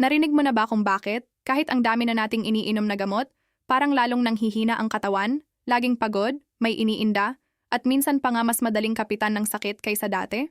Narinig mo na ba kung bakit, kahit ang dami na nating iniinom na gamot, parang lalong nanghihina ang katawan, laging pagod, may iniinda, at minsan pa nga mas madaling kapitan ng sakit kaysa dati?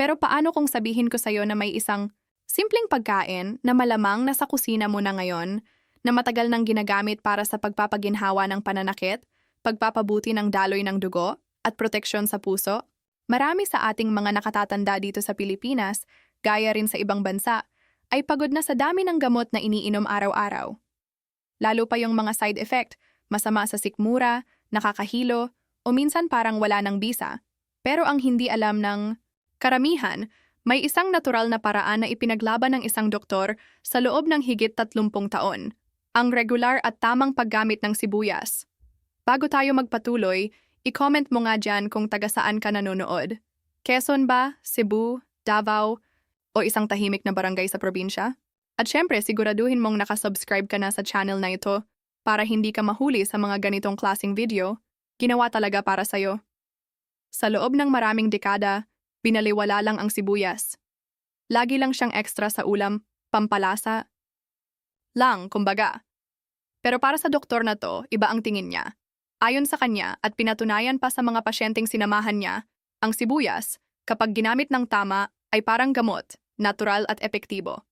Pero paano kung sabihin ko sa'yo na may isang simpleng pagkain na malamang nasa kusina mo na ngayon, na matagal nang ginagamit para sa pagpapaginhawa ng pananakit, pagpapabuti ng daloy ng dugo, at proteksyon sa puso? Marami sa ating mga nakatatanda dito sa Pilipinas, gaya rin sa ibang bansa, ay pagod na sa dami ng gamot na iniinom araw-araw. Lalo pa yung mga side effect, masama sa sikmura, nakakahilo, o minsan parang wala ng bisa. Pero ang hindi alam ng karamihan, may isang natural na paraan na ipinaglaban ng isang doktor sa loob ng higit 30 taon, ang regular at tamang paggamit ng sibuyas. Bago tayo magpatuloy, i-comment mo nga dyan kung taga saan ka nanonood. Quezon ba, Cebu, Davao, o isang tahimik na barangay sa probinsya? At syempre, siguraduhin mong nakasubscribe ka na sa channel na ito para hindi ka mahuli sa mga ganitong klasing video, ginawa talaga para sa'yo. Sa loob ng maraming dekada, binaliwala lang ang sibuyas. Lagi lang siyang extra sa ulam, pampalasa. Lang, kumbaga. Pero para sa doktor na to, iba ang tingin niya. Ayon sa kanya at pinatunayan pa sa mga pasyenteng sinamahan niya, ang sibuyas, kapag ginamit ng tama, ay parang gamot, natural at epektibo.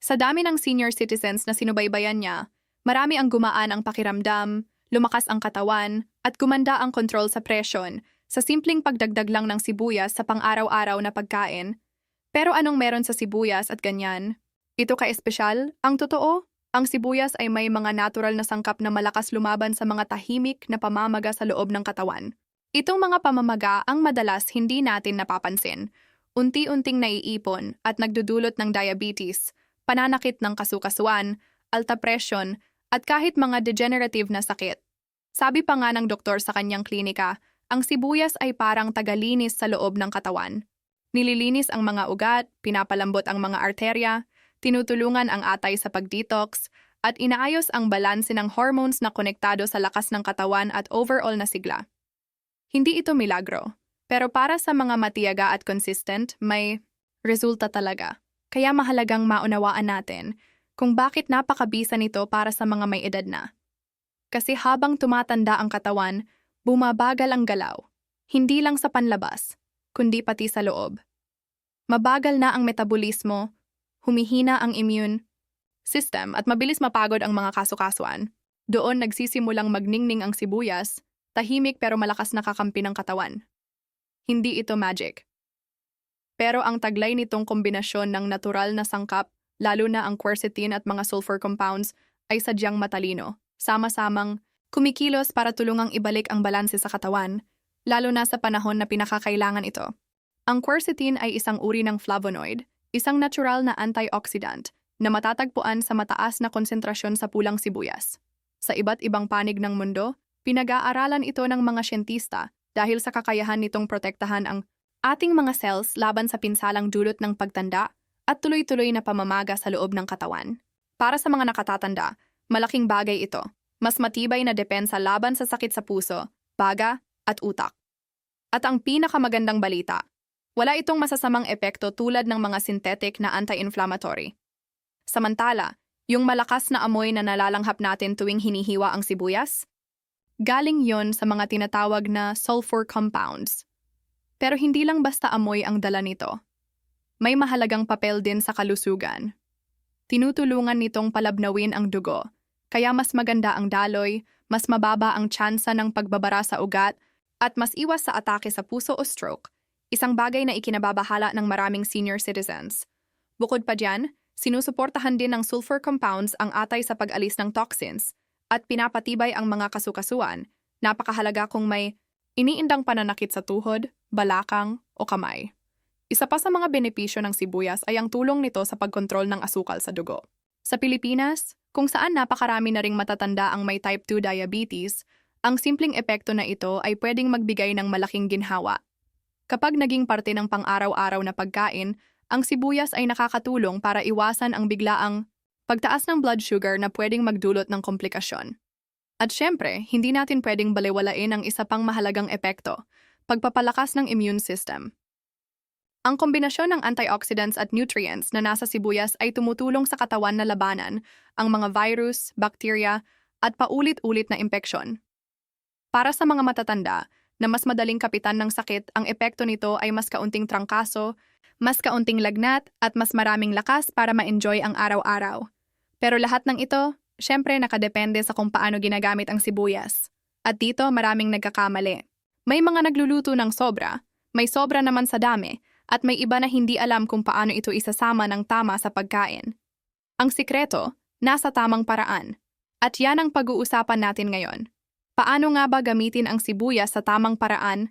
Sa dami ng senior citizens na sinubaybayan niya, marami ang gumaan ang pakiramdam, lumakas ang katawan, at gumanda ang kontrol sa presyon sa simpleng pagdagdag lang ng sibuyas sa pang-araw-araw na pagkain. Pero anong meron sa sibuyas at ganyan? Ito ka-espesyal? Ang totoo, ang sibuyas ay may mga natural na sangkap na malakas lumaban sa mga tahimik na pamamaga sa loob ng katawan. Itong mga pamamaga ang madalas hindi natin napapansin, unti-unting naiipon at nagdudulot ng diabetes, pananakit ng kasukasuan, alta presyon, at kahit mga degenerative na sakit. Sabi pa nga ng doktor sa kanyang klinika, ang sibuyas ay parang tagalinis sa loob ng katawan. Nililinis ang mga ugat, pinapalambot ang mga arterya, tinutulungan ang atay sa pag-detox, at inaayos ang balanse ng hormones na konektado sa lakas ng katawan at overall na sigla. Hindi ito milagro, pero para sa mga matiyaga at consistent, may resulta talaga. Kaya mahalagang maunawaan natin kung bakit napakabisa nito para sa mga may edad na. Kasi habang tumatanda ang katawan, bumabagal ang galaw, hindi lang sa panlabas, kundi pati sa loob. Mabagal na ang metabolismo, humihina ang immune system at mabilis mapagod ang mga kasukasuan. Doon nagsisimulang magningning ang sibuyas, tahimik pero malakas na kakampi ng katawan. Hindi ito magic. Pero ang taglay nitong kombinasyon ng natural na sangkap, lalo na ang quercetin at mga sulfur compounds, ay sadyang matalino. Sama-samang kumikilos para tulungang ibalik ang balanse sa katawan, lalo na sa panahon na pinakakailangan ito. Ang quercetin ay isang uri ng flavonoid, isang natural na antioxidant na matatagpuan sa mataas na konsentrasyon sa pulang sibuyas. Sa iba't ibang panig ng mundo, pinag-aaralan ito ng mga siyentista dahil sa kakayahan nitong protektahan ang ating mga cells laban sa pinsalang dulot ng pagtanda at tuloy-tuloy na pamamaga sa loob ng katawan. Para sa mga nakatatanda, malaking bagay ito. Mas matibay na depensa laban sa sakit sa puso, baga, at utak. At ang pinakamagandang balita, wala itong masasamang epekto tulad ng mga synthetic na anti-inflammatory. Samantala, yung malakas na amoy na nalalanghap natin tuwing hinihiwa ang sibuyas, Galing yon sa mga tinatawag na sulfur compounds. Pero hindi lang basta amoy ang dala nito. May mahalagang papel din sa kalusugan. Tinutulungan nitong palabnawin ang dugo, kaya mas maganda ang daloy, mas mababa ang tsansa ng pagbabara sa ugat, at mas iwas sa atake sa puso o stroke, isang bagay na ikinababahala ng maraming senior citizens. Bukod pa dyan, sinusuportahan din ng sulfur compounds ang atay sa pag-alis ng toxins, at pinapatibay ang mga kasukasuan, napakahalaga kung may iniindang pananakit sa tuhod, balakang o kamay. Isa pa sa mga benepisyo ng sibuyas ay ang tulong nito sa pagkontrol ng asukal sa dugo. Sa Pilipinas, kung saan napakarami na ring matatanda ang may type 2 diabetes, ang simpleng epekto na ito ay pwedeng magbigay ng malaking ginhawa. Kapag naging parte ng pang-araw-araw na pagkain, ang sibuyas ay nakakatulong para iwasan ang biglaang pagtaas ng blood sugar na pwedeng magdulot ng komplikasyon. At syempre, hindi natin pwedeng baliwalain ang isa pang mahalagang epekto, pagpapalakas ng immune system. Ang kombinasyon ng antioxidants at nutrients na nasa sibuyas ay tumutulong sa katawan na labanan ang mga virus, bakterya, at paulit-ulit na impeksyon. Para sa mga matatanda na mas madaling kapitan ng sakit, ang epekto nito ay mas kaunting trangkaso, mas kaunting lagnat, at mas maraming lakas para ma-enjoy ang araw-araw. Pero lahat ng ito, syempre nakadepende sa kung paano ginagamit ang sibuyas. At dito maraming nagkakamali. May mga nagluluto ng sobra, may sobra naman sa dami, at may iba na hindi alam kung paano ito isasama ng tama sa pagkain. Ang sikreto, nasa tamang paraan. At yan ang pag-uusapan natin ngayon. Paano nga ba gamitin ang sibuyas sa tamang paraan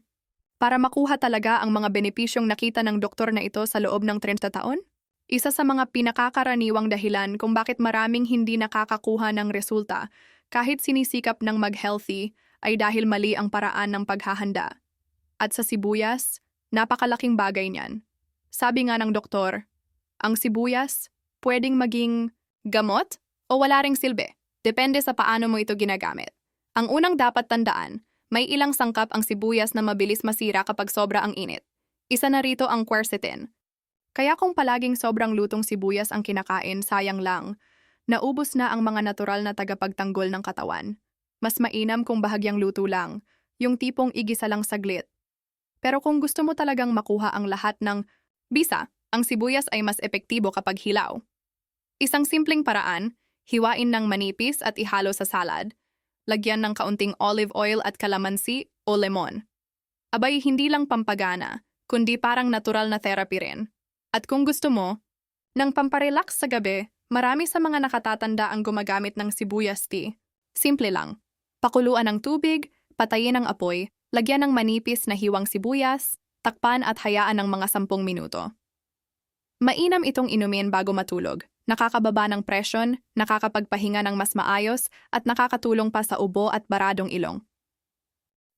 para makuha talaga ang mga benepisyong nakita ng doktor na ito sa loob ng 30 taon? Isa sa mga pinakakaraniwang dahilan kung bakit maraming hindi nakakakuha ng resulta kahit sinisikap ng mag-healthy ay dahil mali ang paraan ng paghahanda. At sa sibuyas, Napakalaking bagay niyan. Sabi nga ng doktor, ang sibuyas pwedeng maging gamot o wala ring silbi. Depende sa paano mo ito ginagamit. Ang unang dapat tandaan, may ilang sangkap ang sibuyas na mabilis masira kapag sobra ang init. Isa na rito ang quercetin. Kaya kung palaging sobrang lutong sibuyas ang kinakain, sayang lang, naubos na ang mga natural na tagapagtanggol ng katawan. Mas mainam kung bahagyang luto lang, yung tipong igisa lang saglit, pero kung gusto mo talagang makuha ang lahat ng bisa, ang sibuyas ay mas epektibo kapag hilaw. Isang simpleng paraan, hiwain ng manipis at ihalo sa salad. Lagyan ng kaunting olive oil at kalamansi o lemon. Abay, hindi lang pampagana, kundi parang natural na therapy rin. At kung gusto mo, nang pamparelax sa gabi, marami sa mga nakatatanda ang gumagamit ng sibuyas tea. Simple lang. Pakuluan ng tubig, patayin ang apoy, Lagyan ng manipis na hiwang sibuyas, takpan at hayaan ng mga sampung minuto. Mainam itong inumin bago matulog. Nakakababa ng presyon, nakakapagpahinga ng mas maayos, at nakakatulong pa sa ubo at baradong ilong.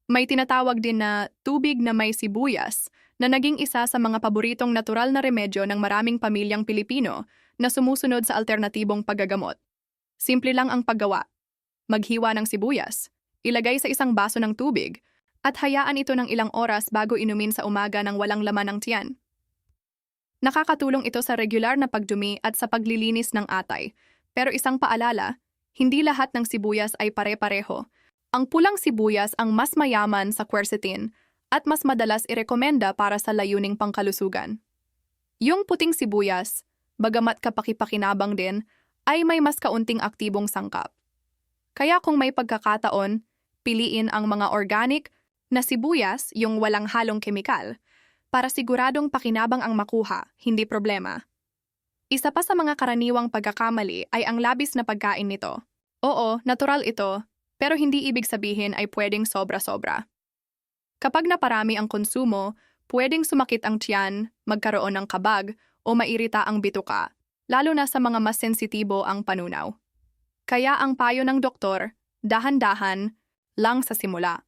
May tinatawag din na tubig na may sibuyas na naging isa sa mga paboritong natural na remedyo ng maraming pamilyang Pilipino na sumusunod sa alternatibong paggagamot. Simple lang ang paggawa. Maghiwa ng sibuyas, ilagay sa isang baso ng tubig, at hayaan ito ng ilang oras bago inumin sa umaga ng walang laman ng tiyan. Nakakatulong ito sa regular na pagdumi at sa paglilinis ng atay. Pero isang paalala, hindi lahat ng sibuyas ay pare-pareho. Ang pulang sibuyas ang mas mayaman sa quercetin at mas madalas irekomenda para sa layuning pangkalusugan. Yung puting sibuyas, bagamat kapakipakinabang din, ay may mas kaunting aktibong sangkap. Kaya kung may pagkakataon, piliin ang mga organic na sibuyas yung walang halong kemikal para siguradong pakinabang ang makuha, hindi problema. Isa pa sa mga karaniwang pagkakamali ay ang labis na pagkain nito. Oo, natural ito, pero hindi ibig sabihin ay pwedeng sobra-sobra. Kapag naparami ang konsumo, pwedeng sumakit ang tiyan, magkaroon ng kabag, o mairita ang bituka, lalo na sa mga mas sensitibo ang panunaw. Kaya ang payo ng doktor, dahan-dahan, lang sa simula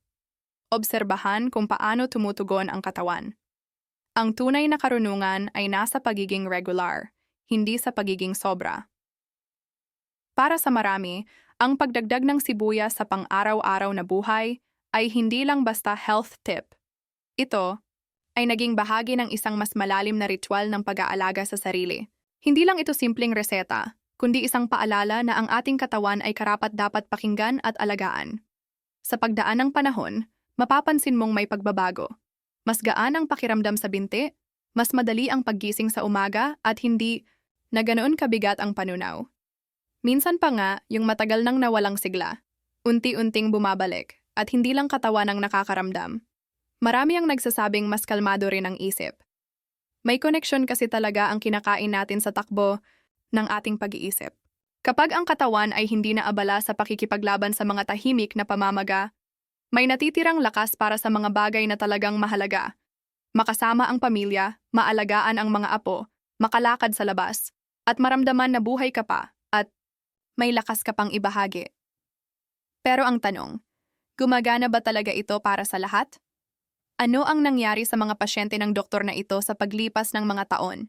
obserbahan kung paano tumutugon ang katawan. Ang tunay na karunungan ay nasa pagiging regular, hindi sa pagiging sobra. Para sa marami, ang pagdagdag ng sibuyas sa pang-araw-araw na buhay ay hindi lang basta health tip. Ito ay naging bahagi ng isang mas malalim na ritual ng pag-aalaga sa sarili. Hindi lang ito simpleng reseta, kundi isang paalala na ang ating katawan ay karapat dapat pakinggan at alagaan. Sa pagdaan ng panahon, mapapansin mong may pagbabago. Mas gaan ang pakiramdam sa binti, mas madali ang paggising sa umaga at hindi na ganoon kabigat ang panunaw. Minsan pa nga, yung matagal nang nawalang sigla, unti-unting bumabalik at hindi lang katawan ang nakakaramdam. Marami ang nagsasabing mas kalmado rin ang isip. May koneksyon kasi talaga ang kinakain natin sa takbo ng ating pag-iisip. Kapag ang katawan ay hindi na abala sa pakikipaglaban sa mga tahimik na pamamaga, may natitirang lakas para sa mga bagay na talagang mahalaga. Makasama ang pamilya, maalagaan ang mga apo, makalakad sa labas, at maramdaman na buhay ka pa may lakas ka pang ibahagi. Pero ang tanong, gumagana ba talaga ito para sa lahat? Ano ang nangyari sa mga pasyente ng doktor na ito sa paglipas ng mga taon?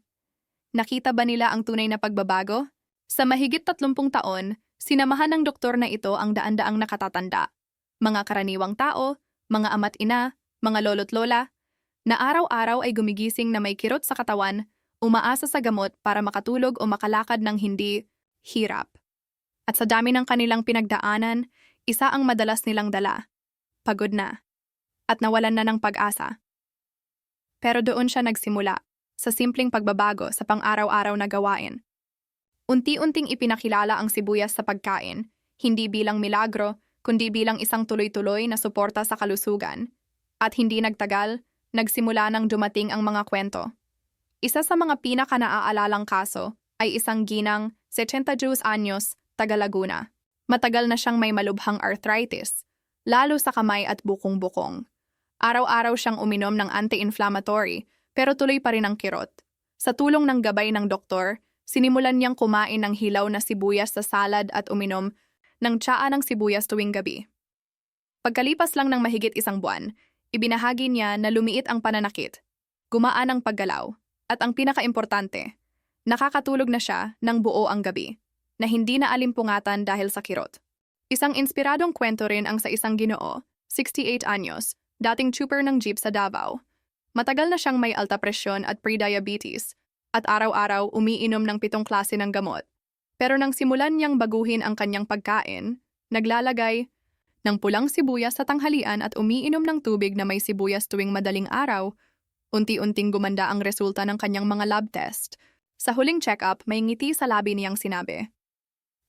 Nakita ba nila ang tunay na pagbabago? Sa mahigit 30 taon, sinamahan ng doktor na ito ang daan-daang nakatatanda mga karaniwang tao, mga ama't ina, mga lolo't lola, na araw-araw ay gumigising na may kirot sa katawan, umaasa sa gamot para makatulog o makalakad ng hindi hirap. At sa dami ng kanilang pinagdaanan, isa ang madalas nilang dala. Pagod na. At nawalan na ng pag-asa. Pero doon siya nagsimula, sa simpleng pagbabago sa pang-araw-araw na gawain. Unti-unting ipinakilala ang sibuyas sa pagkain, hindi bilang milagro, kundi bilang isang tuloy-tuloy na suporta sa kalusugan. At hindi nagtagal, nagsimula nang dumating ang mga kwento. Isa sa mga pinaka-naaalalang kaso ay isang ginang 72 anyos, taga Laguna. Matagal na siyang may malubhang arthritis, lalo sa kamay at bukong-bukong. Araw-araw siyang uminom ng anti-inflammatory, pero tuloy pa rin ang kirot. Sa tulong ng gabay ng doktor, sinimulan niyang kumain ng hilaw na sibuyas sa salad at uminom ng tsaa ng sibuyas tuwing gabi. Pagkalipas lang ng mahigit isang buwan, ibinahagi niya na lumiit ang pananakit, gumaan ang paggalaw, at ang pinakaimportante, nakakatulog na siya ng buo ang gabi, na hindi na alimpungatan dahil sa kirot. Isang inspiradong kwento rin ang sa isang ginoo, 68 anyos, dating trooper ng jeep sa Davao. Matagal na siyang may alta presyon at pre-diabetes, at araw-araw umiinom ng pitong klase ng gamot. Pero nang simulan niyang baguhin ang kanyang pagkain, naglalagay ng pulang sibuyas sa tanghalian at umiinom ng tubig na may sibuyas tuwing madaling araw, unti-unting gumanda ang resulta ng kanyang mga lab test. Sa huling check-up, may ngiti sa labi niyang sinabi.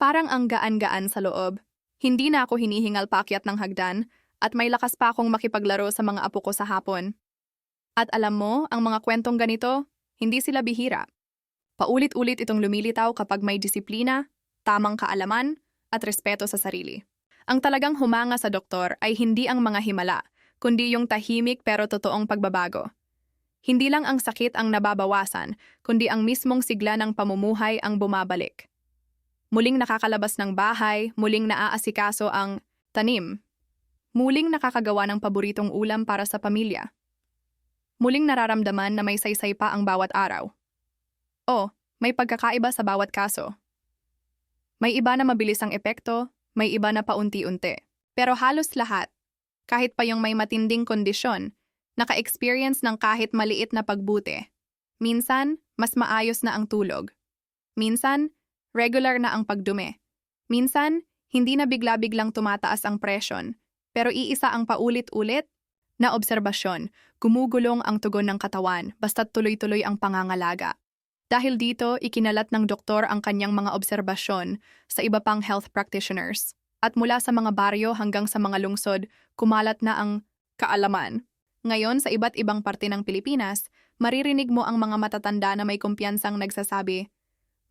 Parang ang gaan-gaan sa loob. Hindi na ako hinihingal paakyat ng hagdan at may lakas pa akong makipaglaro sa mga apo ko sa hapon. At alam mo, ang mga kwentong ganito, hindi sila bihira. Paulit-ulit itong lumilitaw kapag may disiplina, tamang kaalaman, at respeto sa sarili. Ang talagang humanga sa doktor ay hindi ang mga himala, kundi yung tahimik pero totoong pagbabago. Hindi lang ang sakit ang nababawasan, kundi ang mismong sigla ng pamumuhay ang bumabalik. Muling nakakalabas ng bahay, muling naaasikaso ang tanim. Muling nakakagawa ng paboritong ulam para sa pamilya. Muling nararamdaman na may saysay pa ang bawat araw. O, may pagkakaiba sa bawat kaso. May iba na mabilis ang epekto, may iba na paunti-unti. Pero halos lahat, kahit pa yung may matinding kondisyon, naka-experience ng kahit maliit na pagbuti. Minsan, mas maayos na ang tulog. Minsan, regular na ang pagdumi. Minsan, hindi na bigla-biglang tumataas ang presyon, pero iisa ang paulit-ulit na obserbasyon, gumugulong ang tugon ng katawan basta't tuloy-tuloy ang pangangalaga. Dahil dito, ikinalat ng doktor ang kanyang mga obserbasyon sa iba pang health practitioners. At mula sa mga baryo hanggang sa mga lungsod, kumalat na ang kaalaman. Ngayon, sa iba't ibang parte ng Pilipinas, maririnig mo ang mga matatanda na may kumpiyansang nagsasabi,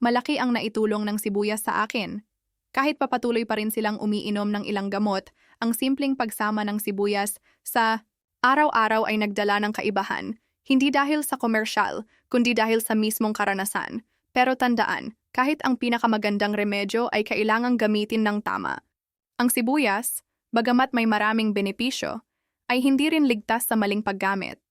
Malaki ang naitulong ng sibuyas sa akin. Kahit papatuloy pa rin silang umiinom ng ilang gamot, ang simpleng pagsama ng sibuyas sa araw-araw ay nagdala ng kaibahan, hindi dahil sa komersyal, kundi dahil sa mismong karanasan. Pero tandaan, kahit ang pinakamagandang remedyo ay kailangang gamitin ng tama. Ang sibuyas, bagamat may maraming benepisyo, ay hindi rin ligtas sa maling paggamit.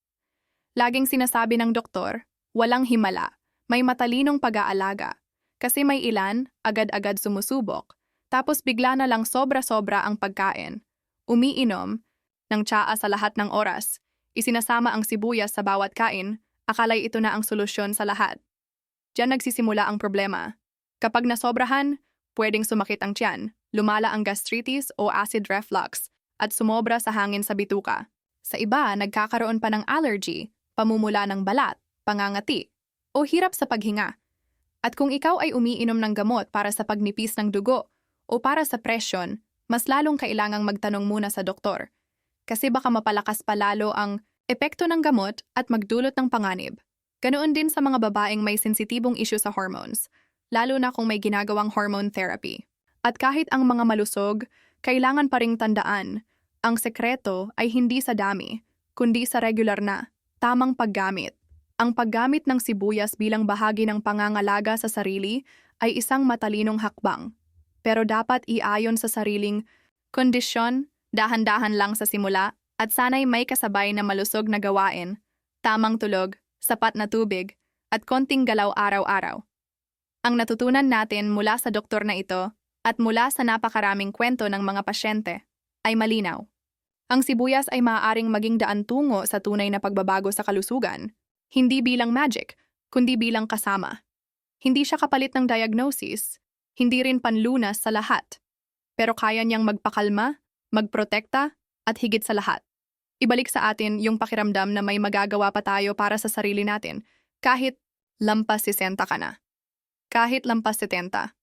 Laging sinasabi ng doktor, walang himala, may matalinong pag-aalaga. Kasi may ilan, agad-agad sumusubok, tapos bigla na lang sobra-sobra ang pagkain. Umiinom, ng tsaa sa lahat ng oras, isinasama ang sibuyas sa bawat kain, akalay ito na ang solusyon sa lahat. Diyan nagsisimula ang problema. Kapag nasobrahan, pwedeng sumakit ang tiyan, lumala ang gastritis o acid reflux, at sumobra sa hangin sa bituka. Sa iba, nagkakaroon pa ng allergy, pamumula ng balat, pangangati, o hirap sa paghinga. At kung ikaw ay umiinom ng gamot para sa pagnipis ng dugo o para sa presyon, mas lalong kailangang magtanong muna sa doktor. Kasi baka mapalakas pa lalo ang epekto ng gamot at magdulot ng panganib. Ganoon din sa mga babaeng may sensitibong issue sa hormones, lalo na kung may ginagawang hormone therapy. At kahit ang mga malusog, kailangan pa ring tandaan, ang sekreto ay hindi sa dami, kundi sa regular na, tamang paggamit. Ang paggamit ng sibuyas bilang bahagi ng pangangalaga sa sarili ay isang matalinong hakbang. Pero dapat iayon sa sariling kondisyon, dahan-dahan lang sa simula, at sana'y may kasabay na malusog na gawain, tamang tulog, sapat na tubig, at konting galaw araw-araw. Ang natutunan natin mula sa doktor na ito at mula sa napakaraming kwento ng mga pasyente ay malinaw. Ang sibuyas ay maaaring maging daan tungo sa tunay na pagbabago sa kalusugan, hindi bilang magic, kundi bilang kasama. Hindi siya kapalit ng diagnosis, hindi rin panlunas sa lahat. Pero kaya niyang magpakalma, magprotekta, at higit sa lahat. Ibalik sa atin yung pakiramdam na may magagawa pa tayo para sa sarili natin, kahit lampas 60 ka na. Kahit lampas 70.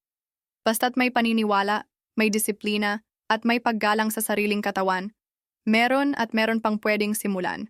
Basta't may paniniwala, may disiplina, at may paggalang sa sariling katawan, meron at meron pang pwedeng simulan.